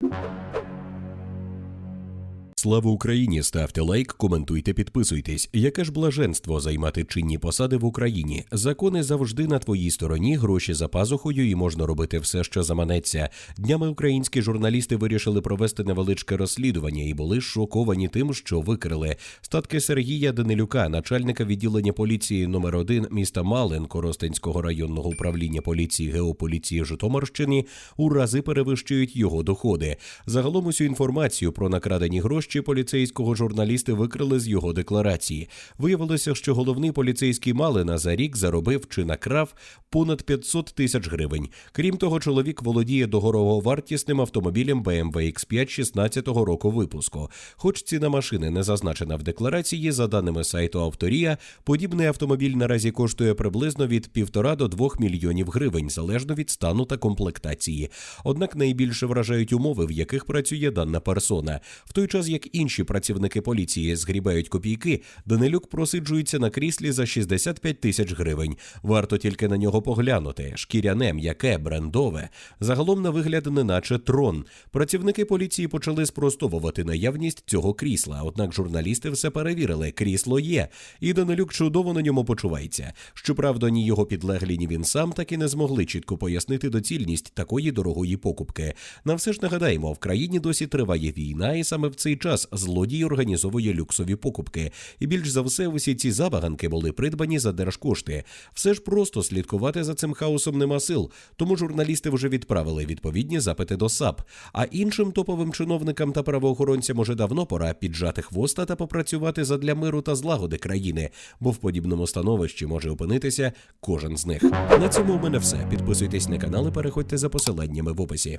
you Слава Україні! Ставте лайк, коментуйте, підписуйтесь. Яке ж блаженство займати чинні посади в Україні? Закони завжди на твоїй стороні, гроші за пазухою, і можна робити все, що заманеться. Днями українські журналісти вирішили провести невеличке розслідування і були шоковані тим, що викрили статки Сергія Данилюка, начальника відділення поліції номер 1 міста Малин Коростенського районного управління поліції геополіції Житомирщини у рази перевищують його доходи. Загалом усю інформацію про накрадені гроші поліцейського журналісти викрили з його декларації. Виявилося, що головний поліцейський Малина за рік заробив чи накрав понад 500 тисяч гривень. Крім того, чоловік володіє дороговартісним автомобілем BMW X5 16-го року випуску. Хоч ціна машини не зазначена в декларації, за даними сайту Авторія, подібний автомобіль наразі коштує приблизно від 1,5 до 2 мільйонів гривень, залежно від стану та комплектації. Однак найбільше вражають умови, в яких працює дана персона. В той час як інші працівники поліції згрібають копійки, Данилюк просиджується на кріслі за 65 тисяч гривень. Варто тільки на нього поглянути. Шкіряне, м'яке, брендове. Загалом на вигляд неначе трон. Працівники поліції почали спростовувати наявність цього крісла. Однак журналісти все перевірили. Крісло є, і Данилюк чудово на ньому почувається. Щоправда, ні його підлеглі, ні він сам так і не змогли чітко пояснити доцільність такої дорогої покупки. На все ж нагадаємо, в країні досі триває війна, і саме в цей час злодій організовує люксові покупки. І більш за все, усі ці забаганки були придбані за держкошти. Все ж просто слідкувати за цим хаосом нема сил. Тому журналісти вже відправили відповідні запити до САП. А іншим топовим чиновникам та правоохоронцям уже давно пора піджати хвоста та попрацювати задля миру та злагоди країни, бо в подібному становищі може опинитися кожен з них. На цьому у мене все. Підписуйтесь на канал і переходьте за посиланнями в описі.